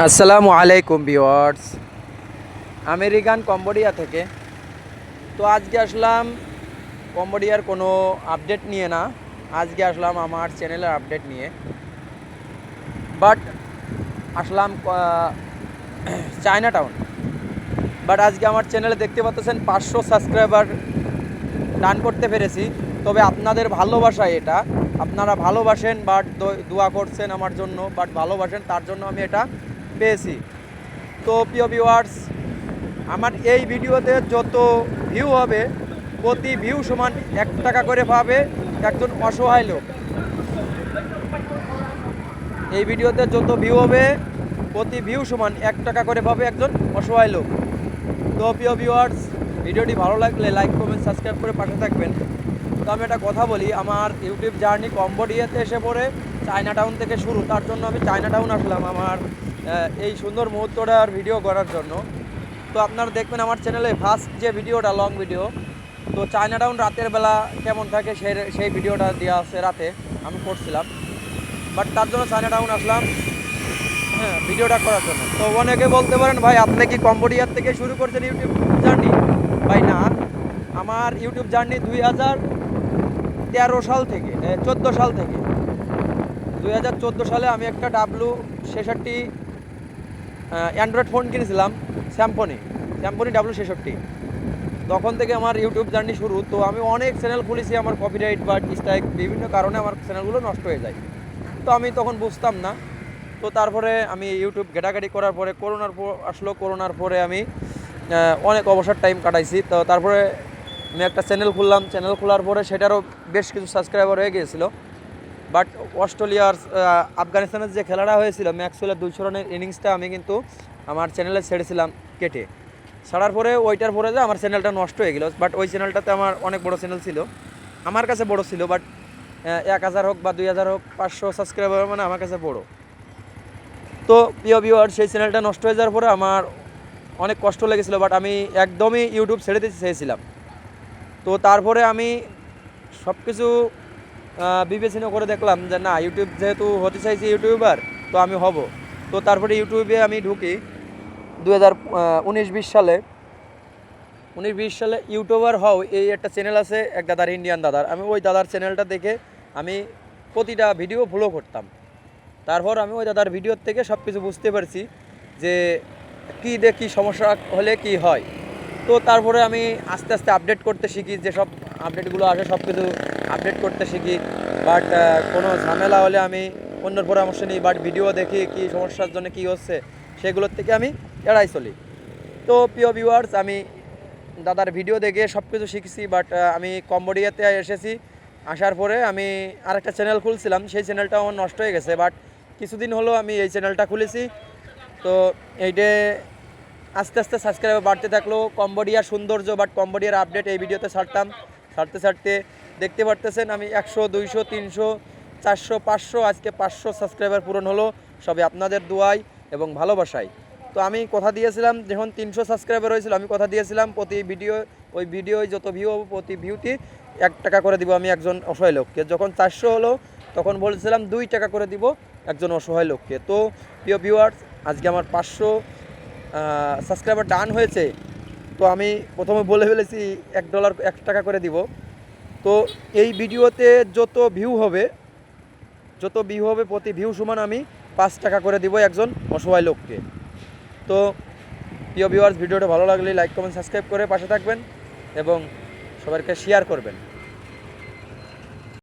আসসালামু আলাইকুম বিওয়ার্স আমেরিকান কম্বোডিয়া থেকে। তো আজকে আসলাম কম্বোডিয়ার কোনো আপডেট নিয়ে না। আজকে আসলাম আমার চ্যানেলের আপডেট নিয়ে। বাট আসলাম চায়না টাউন। বাট আজকে আমার চ্যানেলে দেখতে পাচ্ছেন পাঁচশো সাবস্ক্রাইবার ডান করতে পেরেছি। তবে আপনাদের ভালোবাসায় এটা। আপনারা ভালোবাসেন, বাট দোয়া করছেন আমার জন্য, বাট ভালোবাসেন, তার জন্য আমি এটা পেয়েছি। তো প্রিয় ভিউয়ার্স আমার এই ভিডিওতে যত ভিউ হবে, প্রতি ভিউ সমান এক টাকা করে পাবে একজন অসহায় লোক। এই ভিডিওতে যত ভিউ হবে, প্রতি ভিউ সমান এক টাকা করে পাবে একজন অসহায় লোক। তো প্রিয় ভিউয়ার্স ভিডিওটি ভালো লাগলে লাইক কমেন্ট সাবস্ক্রাইব করে পাশে থাকবেন। তো আমি একটা কথা বলি, আমার ইউটিউব জার্নি কম্বোডিয়াতে এসে পড়ে চায়না টাউন থেকে শুরু। তার জন্য আমি চায়না টাউন আসলাম। আমার এই সুন্দর মুহূর্তটার ভিডিও করার জন্য। তো আপনারা দেখবেন আমার চ্যানেলে ফার্স্ট যে ভিডিওটা লং ভিডিও তো চায়না টাউন রাতের বেলা কেমন থাকে সেই সেই ভিডিওটা দেওয়া আছে রাতে, আমি করছিলাম। বাট তার জন্য চায়না টাউন আসলাম হ্যাঁ ভিডিওটা করার জন্য। তো অনেকে বলতে পারেন, ভাই, আপনি কি কম্বোডিয়ার থেকে শুরু করছেন ইউটিউব জার্নি ভাই, না। আমার ইউটিউব জার্নি দুই হাজার তেরো সাল থেকে চোদ্দ সাল থেকে। দুই হাজার চোদ্দ সালে আমি একটা ডাব্লু ছেষট্টি অ্যান্ড্রয়েড ফোন কিনেছিলাম স্যামপনি স্যামপনি ডাব্লু ছেষট্টি তখন থেকে আমার ইউটিউব জার্নি শুরু, তো আমি অনেক চ্যানেল খুলেছি আমার কপিরাইট বা ডিসলাইক বিভিন্ন কারণে আমার চ্যানেলগুলো নষ্ট হয়ে যায়। তো আমি তখন বুঝতাম না, তো তারপরে আমি ইউটিউব ঘেটাঘাটি করার পরে, করোনার পর আসলো, করোনার পরে আমি অনেক অবসর টাইম কাটাইছি। তো তারপরে আমি একটা চ্যানেল খুললাম চ্যানেল খোলার পরে সেটারও বেশ কিছু সাবস্ক্রাইবার হয়ে গিয়েছিল। বাট অস্ট্রেলিয়ার আফগানিস্তানের যে খেলাটা হয়েছিল, ম্যাক্সওয়েলের দুইশো রানের ইনিংসটা আমি কিন্তু আমার চ্যানেলে ছেড়েছিলাম কেটে। ছাড়ার পরে ওইটার পরে যে আমার চ্যানেলটা নষ্ট হয়ে গেল বাট ওই চ্যানেলটাতে আমার অনেক বড় চ্যানেল ছিল। আমার কাছে বড় ছিল বাট এক হাজার হোক বা দুই হাজার হোক, পাঁচশো সাবস্ক্রাইবার মানে আমার কাছে বড়। তো প্রিয় ভিউয়ার সেই চ্যানেলটা নষ্ট হয়ে যাওয়ার পরে আমার অনেক কষ্ট লেগেছিলো বাট আমি একদমই ইউটিউব ছেড়ে দিতে চেয়েছিলাম। তো তারপরে আমি সব কিছু বিবেচনা করে দেখলাম যে না, ইউটিউব যেহেতু হতে চাইছি ইউটিউবার, তো আমি হব। তো তারপরে ইউটিউবে আমি ঢুকি দু হাজার উনিশ বিশ সালে। উনিশ বিশ সালে ইউটিউবার হও, এই একটা চ্যানেল আছে, এক দাদার ইন্ডিয়ান দাদার। আমি ওই দাদার চ্যানেলটা দেখে আমি প্রতিটা ভিডিও ফলো করতাম। তারপর আমি ওই দাদার ভিডিওর থেকে সব কিছু বুঝতে পারছি যে কী দিয়ে কী সমস্যা হলে কি হয়। তো তারপরে আমি আস্তে আস্তে আপডেট করতে শিখি, যেসব আপডেটগুলো আসে সব কিছু আপডেট করতে শিখি। বাট কোনো ঝামেলা হলে আমি অন্যর পরামর্শ নিই বাট ভিডিও দেখি কী সমস্যার জন্য কী হচ্ছে, সেগুলোর থেকে আমি এড়াই চলি। তো প্রিয় ভিউয়ার্স আমি দাদার ভিডিও দেখে সব কিছু শিখছি বাট আমি কম্বোডিয়াতে এসেছি। আসার পরে আমি আরেকটা চ্যানেল খুলছিলাম, সেই চ্যানেলটা আমার নষ্ট হয়ে গেছে বাট কিছুদিন হলো আমি এই চ্যানেলটা খুলেছি। তো এইটে আস্তে আস্তে সাবস্ক্রাইবার বাড়তে থাকল। কম্বোডিয়ার সৌন্দর্য বাট কম্বোডিয়ার আপডেট এই ভিডিওতে ছাড়তাম। ছাড়তে ছাড়তে দেখতে পারতেছেন আমি একশো, দুইশো, তিনশো, চারশো, পাঁচশো, আজকে পাঁচশো সাবস্ক্রাইবার পূরণ হলো। সবে আপনাদের দোয়াই এবং ভালোবাসায়। তো আমি কথা দিয়েছিলাম, যখন তিনশো সাবস্ক্রাইবার হয়েছিল, আমি কথা দিয়েছিলাম, প্রতি ভিডিও ওই ভিডিওয় যত ভিউ হবে, প্রতি ভিউটি এক টাকা করে দিব আমি একজন অসহায় লোককে। যখন চারশো হলো, তখন বলছিলাম দুই টাকা করে দিব একজন অসহায় লোককে। তো প্রিয় ভিউয়ার্স আজকে আমার পাঁচশো সাবস্ক্রাইবার ডান হয়েছে, তো আমি প্রথমে বলে ফেলেছি এক ডলার এক টাকা করে দিব। তো এই ভিডিওতে যত ভিউ হবে, যত ভিউ হবে প্রতি ভিউ সমান আমি পাঁচ টাকা করে দিব একজন অসহায় লোককে। তো প্রিয় ভিউয়ার্স ভিডিওটা ভালো লাগলে লাইক কমেন্ট সাবস্ক্রাইব করে পাশে থাকবেন এবং সবাইকে শেয়ার করবেন।